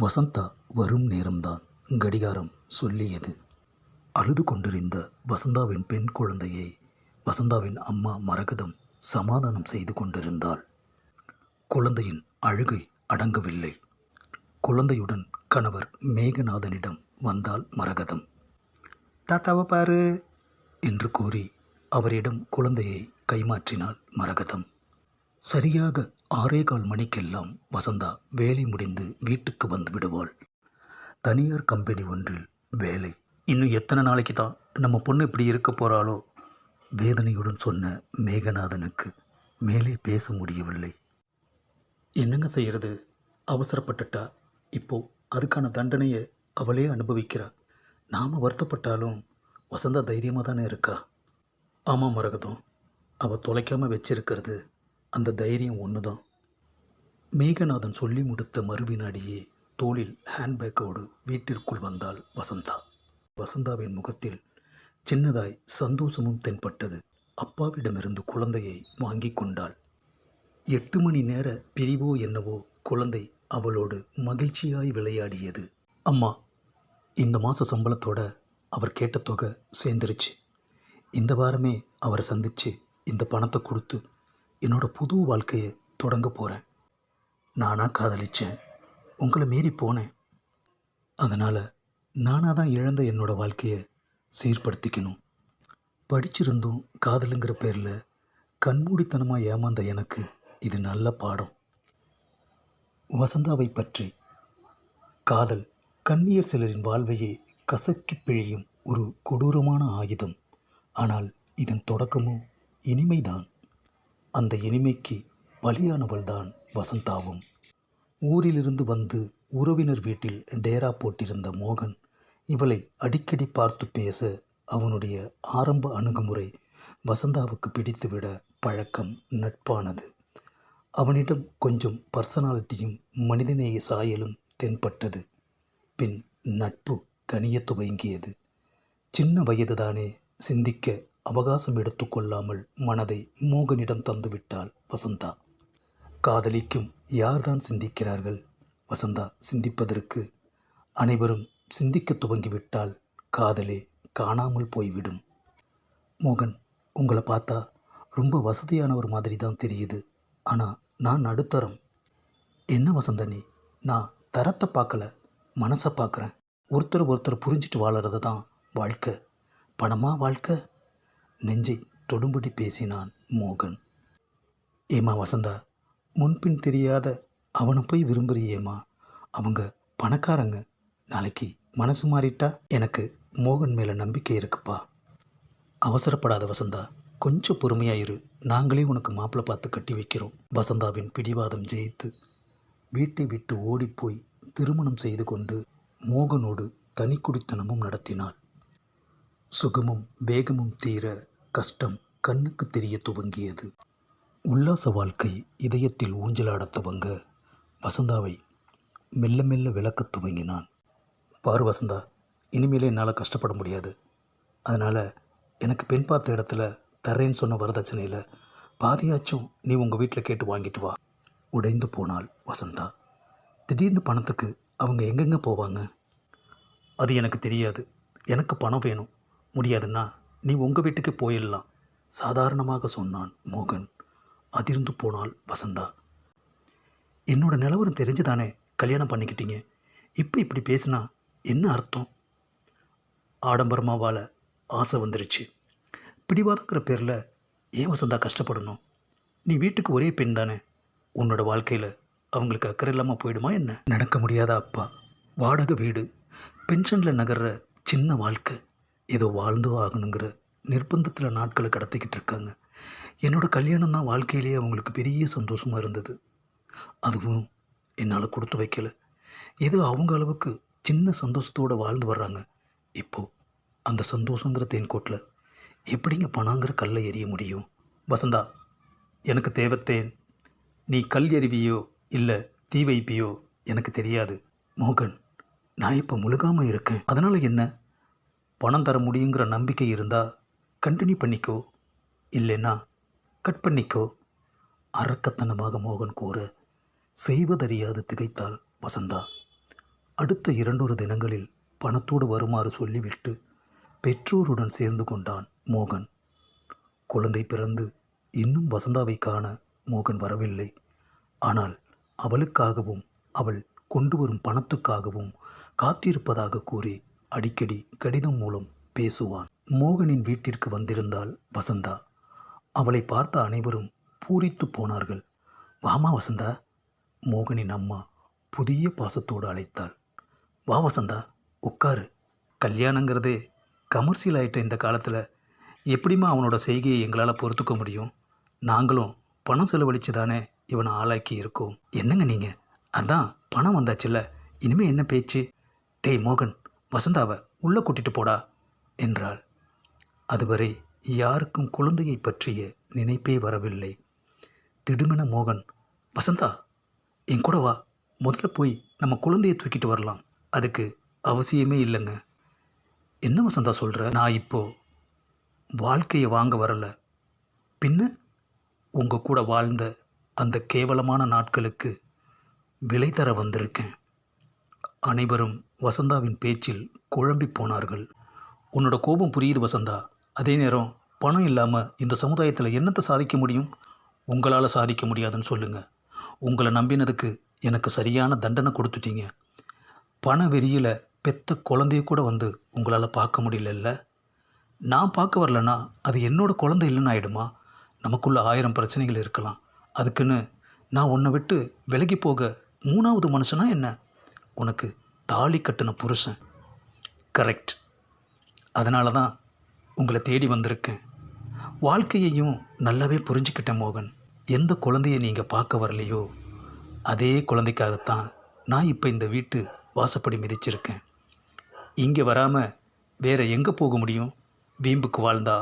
வசந்தா வரும் நேரம்தான் கடிகாரம் சொல்லியது. அழுது கொண்டிருந்த வசந்தாவின் பெண் குழந்தையை வசந்தாவின் அம்மா மரகதம் சமாதானம் செய்து கொண்டிருந்தாள். குழந்தையின் அழுகை அடங்கவில்லை. குழந்தையுடன் கணவர் மேகநாதனிடம் வந்தாள் மரகதம். தாத்தாவை பாரு என்று கூறி அவரிடம் குழந்தையை கைமாற்றினாள் மரகதம். சரியாக ஆறே கால் மணிக்கெல்லாம் வசந்தா வேலை முடிந்து வீட்டுக்கு வந்து விடுவாள். தனியார் கம்பெனி ஒன்றில் வேலை. இன்னும் எத்தனை நாளைக்கு தான்? நம்ம பொண்ணு இப்படி இருக்க போகிறாளோ வேதனையுடன் சொன்ன மேகநாதனுக்கு மேலே பேச முடியவில்லை. என்னங்க செய்கிறது அவசரப்பட்டுட்டா? இப்போ அதுக்கான தண்டனையை அவளே அனுபவிக்கிறா. நாம் வருத்தப்பட்டாலும் வசந்தா தைரியமாக தானே இருக்கா? ஆமாம் மரகதம். அவள் தொலைக்காமல் வச்சிருக்கிறது அந்த தைரியம் ஒன்று தான் மேகநாதன் சொல்லி முடித்த மறுவினாடியே தோளில் ஹேண்ட்பேக்கோடு வீட்டிற்குள் வந்தாள் வசந்தா. வசந்தாவின் முகத்தில் சின்னதாய் சந்தோஷமும் தென்பட்டது. அப்பாவிடமிருந்து குழந்தையை வாங்கி கொண்டாள். எட்டு மணி நேர பிரிவோ என்னவோ குழந்தை அவளோடு மகிழ்ச்சியாய் விளையாடியது. அம்மா இந்த மாத சம்பளத்தோட அவர் கேட்ட தொகை சேர்ந்துருச்சு. இந்த வாரமே அவரை சந்தித்து இந்த பணத்தை கொடுத்து என்னோட புது வாழ்க்கையை தொடங்க போகிறேன் நானாக காதலிச்சேன். உங்களை மீறி போனேன். அதனால் நானாக தான் இழந்த என்னோடய வாழ்க்கையை சீர்படுத்திக்கணும். படிச்சிருந்தும் காதலுங்கிற பேரில் கண்மூடித்தனமாக ஏமாந்த எனக்கு இது நல்ல பாடம். வசந்தாவை பற்றி காதல் கண்ணியர் சிலரின் வாழ்வையே கசக்கி பிழியும் ஒரு கொடூரமான ஆயுதம். ஆனால் இதன் தொடக்கமும் இனிமைதான். அந்த இனிமைக்கு பலியானவள்தான் வசந்தாவும். ஊரிலிருந்து வந்து உறவினர் வீட்டில் டேரா போட்டிருந்த மோகன் இவளை அடிக்கடி பார்த்து பேச அவனுடைய ஆரம்ப அணுகுமுறை வசந்தாவுக்கு பிடித்துவிட பழக்கம் நட்பானது. அவனிடம் கொஞ்சம் பர்சனாலிட்டியும் மனிதநேய சாயலும் தென்பட்டது. பின் நட்பு கனியத் துவங்கியது. சின்ன வயதுதானே சிந்திக்க அவகாசம் எடுத்துக்கொள்ளாமல் மனதை மோகனிடம் தந்துவிட்டாள் வசந்தா. காதலிக்கும் யார்தான் சிந்திக்கிறார்கள்? வசந்தா சிந்திப்பதற்கு அனைவரும் சிந்திக்க துவங்கிவிட்டால் காதலே காணாமல் போய்விடும். மோகன் உங்களை பார்த்தா ரொம்ப வசதியானவர் மாதிரி தான் தெரியுது. ஆனால் நான் நடுத்தரம். என்ன வசந்தனி நான் தரத்தை பார்க்கல மனசை பார்க்குறேன். ஒருத்தர் ஒருத்தர் புரிஞ்சிட்டு வாழறது தான் வாழ்க்கை. பணமாக வாழ்க்கை? நெஞ்சை தொடும்படி பேசினான் மோகன். ஏமா வசந்தா முன்பின் தெரியாத அவனை போய் விரும்புறியேம்மா அவங்க பணக்காரங்க. நாளைக்கு மனசு மாறிட்டா எனக்கு மோகன் மேலே நம்பிக்கை இருக்குப்பா. அவசரப்படாத வசந்தா கொஞ்சம் பொறுமையாயிரு நாங்களே உனக்கு மாப்பிள்ளை பார்த்து கட்டி வைக்கிறோம். வசந்தாவின் பிடிவாதம் ஜெயித்து வீட்டை விட்டு ஓடிப்போய் திருமணம் செய்து கொண்டு மோகனோடு தனி குடித்தனமும் நடத்தினாள். சுகமும் வேகமும் தீர கஷ்டம் கண்ணுக்கு தெரிய துவங்கியது. உல்லாச வாழ்க்கை இதயத்தில் ஊஞ்சலாடத் துவங்க வசந்தாவை மெல்ல மெல்ல விளக்கத் துவங்கினான். பாரு வசந்தா இனிமேலே என்னால் கஷ்டப்பட முடியாது. அதனால் எனக்கு பெண் பார்த்த இடத்துல தர்றேன்னு சொன்ன வரதட்சணையில் பாதியாச்சும் நீ உங்கள் வீட்டில் கேட்டு வாங்கிட்டு வா உடைந்து போனாள் வசந்தா. திடீர்னு பணத்துக்கு அவங்க எங்கெங்கே போவாங்க? அது எனக்கு தெரியாது. எனக்கு பணம் வேணும். முடியாதுன்னா நீ உங்கள் வீட்டுக்கு போயிடலாம். சாதாரணமாக சொன்னான் மோகன். அதிர்ந்து போனால் வசந்தா. என்னோட நிலவரம் தெரிஞ்சுதானே கல்யாணம் பண்ணிக்கிட்டீங்க. இப்போ இப்படி பேசினா என்ன அர்த்தம்? ஆடம்பரமாக வாழ ஆசை வந்துருச்சு. பிடிவாதங்கிற பேரில் ஏன் வசந்தா கஷ்டப்படணும்? நீ வீட்டுக்கு ஒரே பெண் தானே. உன்னோட வாழ்க்கையில் அவங்களுக்கு அக்கறை இல்லாமல் போயிடுமா என்ன? நடக்க முடியாத அப்பா. வாடகை வீடு. பென்ஷனில் நகர்ற சின்ன வாழ்க்கை. ஏதோ வாழ்ந்தோ ஆகணுங்கிற நிர்பந்தத்தில் நாட்களை கடத்திக்கிட்டு இருக்காங்க என்னோடய கல்யாணம் தான் வாழ்க்கையிலேயே அவங்களுக்கு பெரிய சந்தோஷமாக இருந்தது. அதுவும் என்னால் கொடுத்து வைக்கல. ஏதோ அவங்க அளவுக்கு சின்ன சந்தோஷத்தோடு வாழ்ந்து வர்றாங்க. இப்போது அந்த சந்தோஷங்கிற தேன்கோட்டில் எப்படிங்க பணங்கிற கல்லை எறிய முடியும்? வசந்தா எனக்கு தேவத்தேன் நீ கல் எறிவியோ இல்லை தீ வைப்பியோ எனக்கு தெரியாது. மோகன் நான் இப்போ முழுகாமல் இருக்கேன். அதனால் என்ன? பணம் தர முடியுங்கிற நம்பிக்கை இருந்தால் கண்டினியூ பண்ணிக்கோ. இல்லைன்னா கட் பண்ணிக்கோ. அரக்கத்தனமாக மோகன் கூற செய்வதறியாது திகைத்தாள் வசந்தா. அடுத்த இரண்டொரு தினங்களில் பணத்தோடு வருமாறு சொல்லிவிட்டு பெற்றோருடன் சேர்ந்து கொண்டான் மோகன். குழந்தை பிறந்து இன்னும் வசந்தாவை காண மோகன் வரவில்லை. ஆனால் அவளுக்காகவும் அவள் கொண்டு வரும் பணத்துக்காகவும் காத்திருப்பதாக கூறி அடிக்கடி கடிதம் மூலம் பேசுவான். மோகனின் வீட்டிற்கு வந்திருந்தாள் வசந்தா. அவளை பார்த்த அனைவரும் பூரித்து போனார்கள். வாமா வசந்தா மோகனின் அம்மா புதிய பாசத்தோடு அழைத்தாள். வா வசந்தா உட்காரு. கல்யாணங்கிறதே கமர்ஷியல் ஆகிட்ட இந்த காலத்தில் எப்படிம்மா அவனோட செய்கையை எங்களால் பொறுத்துக்க முடியும்? நாங்களும் பணம் செலவழித்து தானே இவனை ஆளாக்கி இருக்கோம். என்னங்க நீங்கள் அதான் பணம் வந்தாச்சுல்ல. இனிமேல் என்ன பேச்சு? டேய் மோகன் வசந்தாவை உள்ளே கூட்டிட்டு போடா என்றாள். அதுவரை யாருக்கும் குழந்தையை பற்றிய நினைப்பே வரவில்லை. திடுமென மோகன் வசந்தா என் கூட வா. முதல்ல போய் நம்ம குழந்தையை தூக்கிட்டு வரலாம். அதுக்கு அவசியமே இல்லைங்க. என்ன வசந்தா சொல்கிற நான் இப்போ வாழ்க்கையை வாங்க வரல. பின்ன உங்கள் கூட வாழ்ந்த அந்த கேவலமான நாட்களுக்கு விலை தர வந்திருக்கேன். அனைவரும் வசந்தாவின் பேச்சில் குழம்பி போனார்கள். உன்னோட கோபம் புரியுது வசந்தா. அதே நேரம் பணம் இல்லாமல் இந்த சமுதாயத்தில் என்னத்தை சாதிக்க முடியும்? உங்களால் சாதிக்க முடியாதுன்னு சொல்லுங்கள் உங்களை நம்பினதுக்கு எனக்கு சரியான தண்டனை கொடுத்துட்டீங்க. பண வெறியில் பெத்த குழந்தைய கூட வந்து உங்களால் பார்க்க முடியலல்ல. நான் பார்க்க வரலன்னா அது என்னோட குழந்தை இல்லைன்னு ஆகிடுமா நமக்குள்ள ஆயிரம் பிரச்சனைகள் இருக்கலாம். அதுக்குன்னு நான் உன்னை விட்டு விலகி போக மூணாவது மனுஷனா என்ன? உனக்கு தாலி கட்டின புருஷன். கரெக்ட் அதனால தான் உங்களை தேடி வந்திருக்கேன். வாழ்க்கையையும் நல்லாவே புரிஞ்சுக்கிட்டேன் மோகன். எந்த குழந்தையை நீங்கள் பார்க்க வரலையோ அதே குழந்தைக்காகத்தான் நான் இப்போ இந்த வீட்டு வாசப்படி மிதிச்சிருக்கேன். இங்கே வராமல் வேறு எங்கே போக முடியும்? வீம்புக்கு வாழ்ந்தா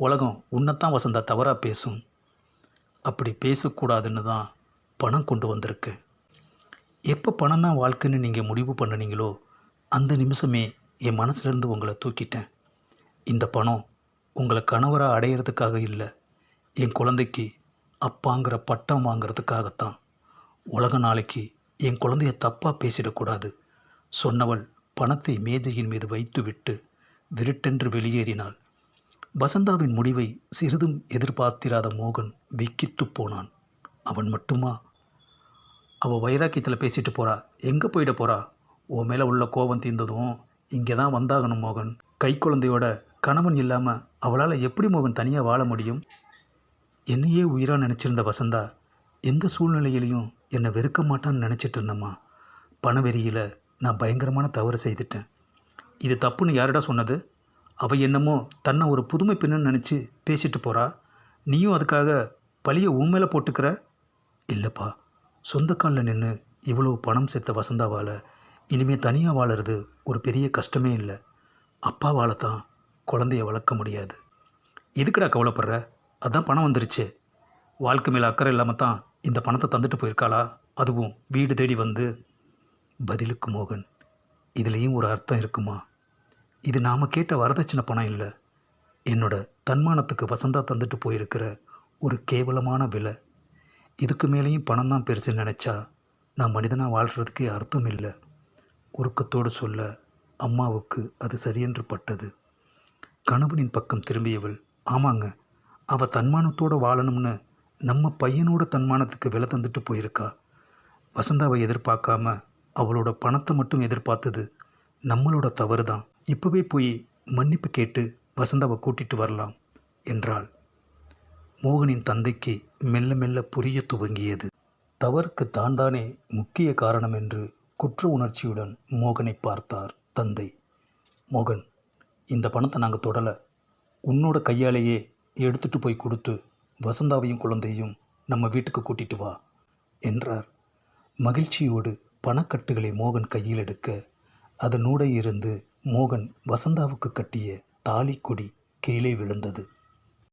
உலகம் உன்னைத்தான் வசந்தா தவறாக பேசும். அப்படி பேசக்கூடாதுன்னு தான் பணம் கொண்டு வந்திருக்கேன். எப்போ பணம் தான் வாழ்க்கைன்னு நீங்கள் முடிவு பண்ணினீங்களோ அந்த நிமிஷமே என் மனசுலேருந்து உங்களை தூக்கிட்டேன். இந்த பணம் உங்களை கணவராக அடையிறதுக்காக இல்லை என் குழந்தைக்கு அப்பாங்கிற பட்டம் வாங்கிறதுக்காகத்தான். உலக நாளைக்கு என் குழந்தைய தப்பாக பேசிடக்கூடாது சொன்னவள் பணத்தை மேஜையின் மீது வைத்துவிட்டு விருட்டென்று வெளியேறினாள். வசந்தாவின் முடிவை சிறிதும் எதிர்பார்த்திராத மோகன் வெக்கித்துப் போனான். அவன் மட்டுமா அவள் வைராக்கியத்தில் பேசிட்டு போறா. எங்கே போயிட போறா? உன் மேலே உள்ள கோபம் தீர்ந்ததும் இங்கே தான் வந்தாகணும் மோகன். கை குழந்தையோட கணவன் இல்லாமல் அவளால் எப்படி மோகன் தனியாக வாழ முடியும்? என்னையே உயிராக நினச்சிருந்த வசந்தா எந்த சூழ்நிலையிலையும் என்னை வெறுக்க மாட்டான்னு நினச்சிட்டு இருந்தம்மா. பணவெறியில் நான் பயங்கரமான தவறு செய்துட்டேன். இது தப்புன்னு யாரிடா சொன்னது? அவள் என்னமோ தன்னை ஒரு புதுமை பெண்ணுன்னு நினச்சி பேசிட்டு போகிறா நீயும் அதுக்காக பழியை உன் மேலே போட்டுக்கிற? இல்லைப்பா. சொந்த காலில் நின்று இவ்வளோ பணம் சேர்த்த வசந்தாவால் இனிமேல் தனியாக வாழறது ஒரு பெரிய கஷ்டமே இல்லை. அப்பாவால் தான் குழந்தைய வளர்க்க முடியாது. எதுக்குடா கவலைப்படுற? அதான் பணம் வந்துருச்சு. வாழ்க்கை மேலே அக்கறை இல்லாமல் தான் இந்த பணத்தை தந்துட்டு போயிருக்காளா? அதுவும் வீடு தேடி வந்து. பதிலுக்கு மோகன் இதுலேயும் ஒரு அர்த்தம் இருக்குமா? இது நாம் கேட்ட வரதட்சணை பணம் இல்லை. என்னோட தன்மானத்துக்கு வசந்தா தந்துட்டு போயிருக்கிற ஒரு கேவலமான விலை. இதுக்கு மேலேயும் பணம் தான் பெருசுன்னு நினச்சா நான் மனிதனாக வாழ்கிறதுக்கே அர்த்தம் இல்லை. உருக்கத்தோடு சொல்ல அம்மாவுக்கு அது சரியென்று பட்டது. கணவனின் பக்கம் திரும்பியவள் ஆமாங்க அவள் தன்மானத்தோடு வாழணும்னு நம்ம பையனோட தன்மானத்துக்கு விலை தந்துட்டு போயிருக்கா. வசந்தாவை எதிர்பார்க்காம அவளோட பணத்தை மட்டும் எதிர்பார்த்தது நம்மளோட தவறு தான் இப்போவே போய் மன்னிப்பு கேட்டு வசந்தாவை கூட்டிட்டு வரலாம் என்றாள். மோகனின் தந்தைக்கு மெல்ல மெல்ல புரிய துவங்கியது. தவறுக்கு தான் தானே முக்கிய காரணம் என்று குற்ற உணர்ச்சியுடன் மோகனை பார்த்தார் தந்தை. மோகன் இந்த பணத்தை நாங்கள் தொடலை. உன்னோட கையாலேயே எடுத்துட்டு போய் கொடுத்து வசந்தாவையும் குழந்தையும் நம்ம வீட்டுக்கு கூட்டிட்டு வா என்றார். மகிழ்ச்சியோடு பணக்கட்டுகளை மோகன் கையில் எடுக்க அதனூடே இருந்து மோகன் வசந்தாவுக்கு கட்டிய தாலிக்கொடி கீழே விழுந்தது.